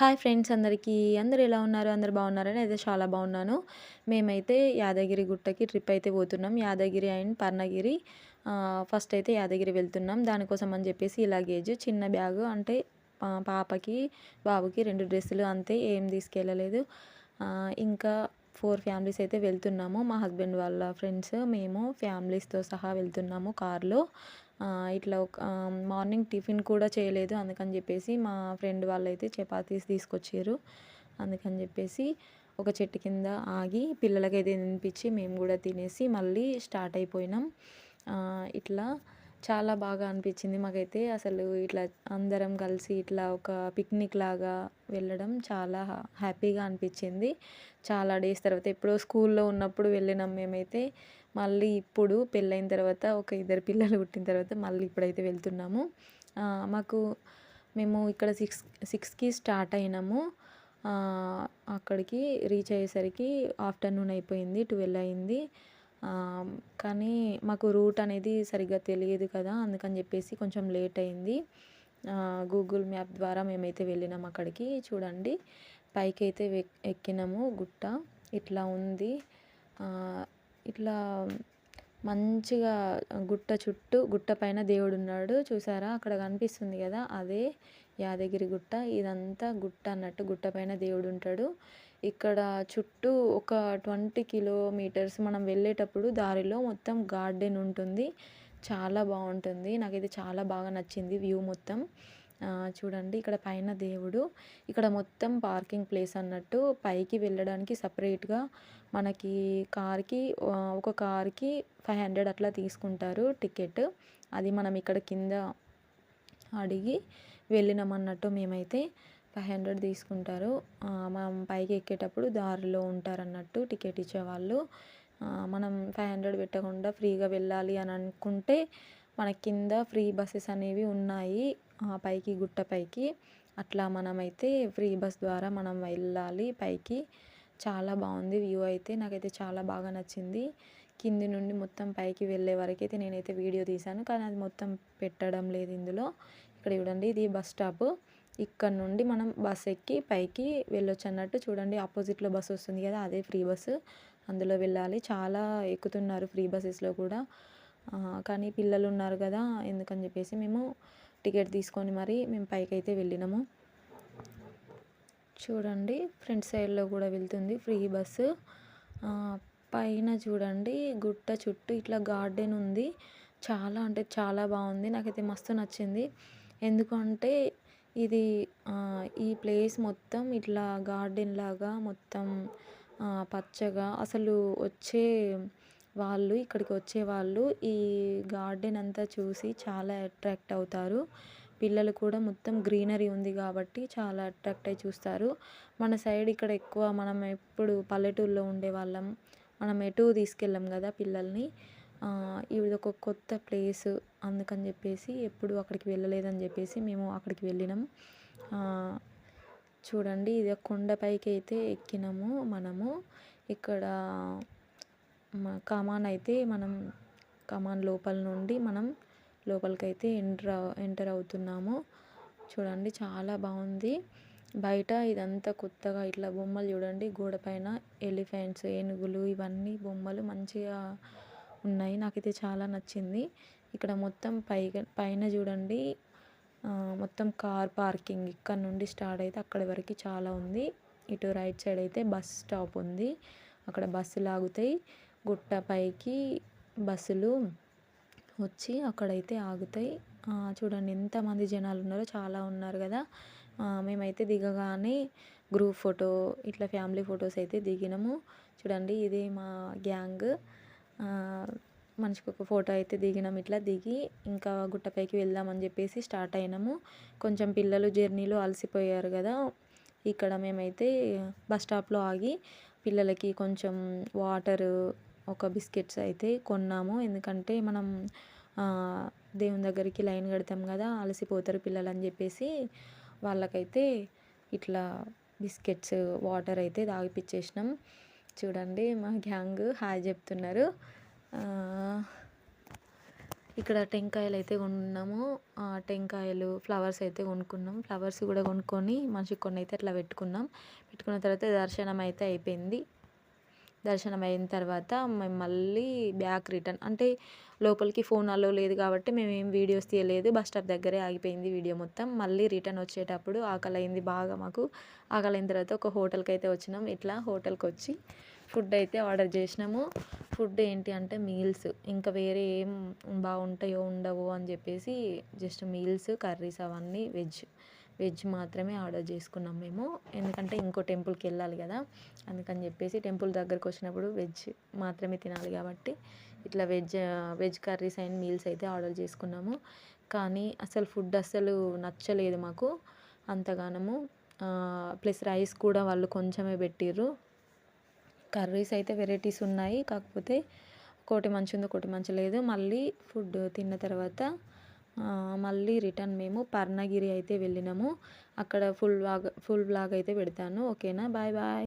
Hi friends అందరికీ. అందరు ఎలా ఉన్నారు? అందరు బాగున్నారని అయితే చాలా బాగున్నాను. మేమైతే యాదగిరి గుట్టకి ట్రిప్ అయితే పోతున్నాం. యాదగిరి అండ్ పర్ణగిరి. ఫస్ట్ అయితే యాదగిరి వెళ్తున్నాం. దానికోసం అని చెప్పేసి ఈ లగేజ్ చిన్న బ్యాగ్ అంటే పాపకి బాబుకి రెండు డ్రెస్సులు అంతే ఏం తీసుకెళ్ళలేదు. ఇంకా ఫోర్ ఫ్యామిలీస్ అయితే వెళ్తున్నాము. మా హస్బెండ్ వాళ్ళ ఫ్రెండ్స్ మేము ఫ్యామిలీస్తో సహా వెళ్తున్నాము కార్లో. ఇట్లా ఒక మార్నింగ్ టిఫిన్ కూడా చేయలేదు అందుకని చెప్పేసి మా ఫ్రెండ్ వాళ్ళు అయితే చపాతీస్ తీసుకొచ్చారు. అందుకని చెప్పేసి ఒక చెట్టు కింద ఆగి పిల్లలకైతే తినిపించి మేము కూడా తినేసి మళ్ళీ స్టార్ట్ అయిపోయినాం. ఇట్లా చాలా బాగా అనిపించింది మాకైతే. అసలు ఇట్లా అందరం కలిసి ఇట్లా ఒక పిక్నిక్ లాగా వెళ్ళడం చాలా హ్యాపీగా అనిపించింది. చాలా డేస్ తర్వాత ఎప్పుడో స్కూల్లో ఉన్నప్పుడు వెళ్ళినాం మేమైతే. మళ్ళీ ఇప్పుడు పెళ్ళైన తర్వాత ఒక ఇద్దరు పిల్లలు పుట్టిన తర్వాత మళ్ళీ ఇప్పుడైతే వెళ్తున్నాము. మాకు మేము ఇక్కడ సిక్స్ సిక్స్కి స్టార్ట్ అయినాము. అక్కడికి రీచ్ అయ్యేసరికి ఆఫ్టర్నూన్ అయిపోయింది ట్వెల్వ్ అయింది. కానీ మాకు రూట్ అనేది సరిగ్గా తెలియదు కదా అందుకని చెప్పేసి కొంచెం లేట్ అయింది. గూగుల్ మ్యాప్ ద్వారా మేమైతే వెళ్ళినాం అక్కడికి చూడండి. పైకి అయితే ఎక్కినాము గుట్ట ఇట్లా ఉంది. ఇట్లా మంచిగా గుట్ట చుట్టూ గుట్ట పైన దేవుడు ఉన్నాడు చూసారా? అక్కడ కనిపిస్తుంది కదా? అదే యాదగిరి గుట్ట. ఇదంతా గుట్ట అన్నట్టు గుట్ట పైన దేవుడు ఉంటాడు ఇక్కడ చుట్టూ ఒక ట్వంటీ కిలోమీటర్స్ మనం వెళ్ళేటప్పుడు దారిలో మొత్తం గార్డెన్ ఉంటుంది. చాలా బాగుంటుంది. నాకైతే చాలా బాగా నచ్చింది వ్యూ మొత్తం. చూడండి ఇక్కడ పైన దేవుడు. ఇక్కడ మొత్తం పార్కింగ్ ప్లేస్ అన్నట్టు పైకి వెళ్ళడానికి సపరేట్గా మనకి కార్కి ఒక కార్కి ఫైవ్ హండ్రెడ్ అట్లా తీసుకుంటారు టికెట్. అది మనం ఇక్కడ కింద అడిగి వెళ్ళినామన్నట్టు మేమైతే ఫైవ్ హండ్రెడ్ తీసుకుంటారు. మనం పైకి ఎక్కేటప్పుడు దారిలో ఉంటారు అన్నట్టు టికెట్ ఇచ్చేవాళ్ళు. మనం ఫైవ్ హండ్రెడ్ పెట్టకుండా ఫ్రీగా వెళ్ళాలి అని అనుకుంటే మన కింద ఫ్రీ బస్సెస్ అనేవి ఉన్నాయి. పైకి గుట్ట పైకి. అట్లా మనమైతే ఫ్రీ బస్ ద్వారా మనం వెళ్ళాలి పైకి. చాలా బాగుంది వ్యూ అయితే. నాకైతే చాలా బాగా నచ్చింది. కింది నుండి మొత్తం పైకి వెళ్ళే వరకు అయితే నేనైతే వీడియో తీశాను. కానీ అది మొత్తం పెట్టడం లేదు ఇందులో. ఇక్కడ చూడండి ఇది బస్ స్టాప్. ఇక్కడ నుండి మనం బస్ ఎక్కి పైకి వెళ్ళొచ్చు అన్నట్టు చూడండి. ఆపోజిట్లో బస్సు వస్తుంది కదా అదే ఫ్రీ బస్సు. అందులో వెళ్ళాలి. చాలా ఎక్కుతున్నారు ఫ్రీ బస్సెస్లో కూడా. కానీ పిల్లలు ఉన్నారు కదా ఎందుకని చెప్పేసి మేము టికెట్ తీసుకొని మరి మేము పైకి అయితే వెళ్ళినాము. చూడండి ఫ్రంట్ సైడ్లో కూడా వెళ్తుంది ఫ్రీ బస్సు పైన చూడండి గుట్ట చుట్టూ ఇట్లా గార్డెన్ ఉంది. చాలా అంటే చాలా బాగుంది నాకైతే మస్తు నచ్చింది. ఎందుకంటే ఇది ఈ ప్లేస్ మొత్తం ఇట్లా గార్డెన్ లాగా మొత్తం పచ్చగా అసలు వచ్చే వాళ్ళు ఇక్కడికి వచ్చే వాళ్ళు ఈ గార్డెన్ అంతా చూసి చాలా అట్రాక్ట్ అవుతారు. పిల్లలు కూడా మొత్తం గ్రీనరీ ఉంది కాబట్టి చాలా అట్రాక్ట్ అయి చూస్తారు. మన సైడ్ ఇక్కడ ఎక్కువ మనం ఎప్పుడు పల్లెటూరులో ఉండేవాళ్ళం. మనం ఎటు తీసుకెళ్ళాం కదా పిల్లల్ని. ఇది ఒక కొత్త ప్లేస్ అందుకని చెప్పేసి ఎప్పుడు అక్కడికి వెళ్ళలేదని చెప్పేసి మేము అక్కడికి వెళ్ళినాం. చూడండి ఇది కొండపైకి అయితే ఎక్కినాము మనము. ఇక్కడ కమాన్ అయితే మనం కమాన్ లోపల నుండి మనం లోపలికైతే ఎంటర్ ఎంటర్ అవుతున్నాము. చూడండి చాలా బాగుంది. బయట ఇదంతా కొత్తగా ఇట్లా బొమ్మలు చూడండి. గోడ పైన ఎలిఫెంట్స్ ఏనుగులు ఇవన్నీ బొమ్మలు మంచిగా ఉన్నాయి. నాకైతే చాలా నచ్చింది. ఇక్కడ మొత్తం పైగా పైన చూడండి. మొత్తం కార్ పార్కింగ్ ఇక్కడ నుండి స్టార్ట్ అయితే అక్కడి వరకు చాలా ఉంది. ఇటు రైట్ సైడ్ అయితే బస్ స్టాప్ ఉంది. అక్కడ బస్సులు ఆగుతాయి గుట్టపైకి బస్సులు వచ్చి అక్కడైతే ఆగుతాయి. చూడండి ఎంతమంది జనాలు ఉన్నారో చాలా ఉన్నారు కదా. మేమైతే దిగగానే గ్రూప్ ఫోటో ఇట్లా ఫ్యామిలీ ఫొటోస్ అయితే దిగినాము. చూడండి ఇది మా గ్యాంగ్. మనిషికి ఒక ఫోటో అయితే దిగినాం ఇట్లా దిగి ఇంకా గుట్టపైకి వెళ్దామని చెప్పేసి స్టార్ట్ అయినాము. కొంచెం పిల్లలు జర్నీలో అలసిపోయారు కదా. ఇక్కడ మేమైతే బస్ స్టాప్లో ఆగి పిల్లలకి కొంచెం వాటరు ఒక బిస్కెట్స్ అయితే కొన్నాము. ఎందుకంటే మనం దేవుని దగ్గరికి లైన్ కడతాం కదా అలసిపోతారు పిల్లలు అని చెప్పేసి వాళ్ళకైతే ఇట్లా బిస్కెట్స్ వాటర్ అయితే తాగిపించేసినాం చూడండి మా గ్యాంగ్ హాయ్ చెప్తున్నారు. ఇక్కడ టెంకాయలు అయితే కొన్నాము. టెంకాయలు ఫ్లవర్స్ అయితే కొనుక్కున్నాం. ఫ్లవర్స్ కూడా కొనుక్కొని మనిషికి కొన్ని అయితే అట్లా పెట్టుకున్నాం. పెట్టుకున్న తర్వాత దర్శనం అయితే అయిపోయింది. దర్శనం అయిన తర్వాత మేము మళ్ళీ బ్యాక్ రిటర్న్. అంటే లోపలికి ఫోన్ అలో లేదు కాబట్టి మేము ఏం వీడియోస్ తీయలేదు. బస్ స్టాప్ దగ్గరే ఆగిపోయింది వీడియో మొత్తం. మళ్ళీ రిటర్న్ వచ్చేటప్పుడు ఆకలి అయింది బాగా మాకు. ఆకలి అయిన తర్వాత ఒక హోటల్కి అయితే వచ్చినాం. ఇట్లా హోటల్కి వచ్చి ఫుడ్ అయితే ఆర్డర్ చేసినాము. ఫుడ్ ఏంటి అంటే మీల్స్. ఇంకా వేరే ఏం బాగుంటాయో ఉండవో అని చెప్పేసి జస్ట్ మీల్స్ కర్రీస్ అవన్నీ వెజ్. వెజ్ మాత్రమే ఆర్డర్ చేసుకున్నాం మేము. ఎందుకంటే ఇంకో టెంపుల్కి వెళ్ళాలి కదా. అందుకని చెప్పేసి టెంపుల్ దగ్గరకు వచ్చినప్పుడు వెజ్ మాత్రమే తినాలి కాబట్టి ఇట్లా veg veg curries and meals అయితే ఆర్డర్ చేసుకున్నాము. కానీ అసలు ఫుడ్ అస్సలు నచ్చలేదు మాకు అంతగానము. ప్లస్ రైస్ కూడా వాళ్ళు కొంచెమే పెట్టిర్రు. కర్రీస్ అయితే వెరైటీస్ ఉన్నాయి. కాకపోతే ఒకటి మంచి ఉంది ఒకటి మంచి లేదు. మళ్ళీ ఫుడ్ తిన్న తర్వాత మళ్ళీ రిటర్న్ మేము పర్ణగిరి అయితే వెళ్ళినాము. అక్కడ ఫుల్ వ్లాగ్ ఫుల్ వ్లాగ్ అయితే పెడతాను. ఓకేనా? Bye bye.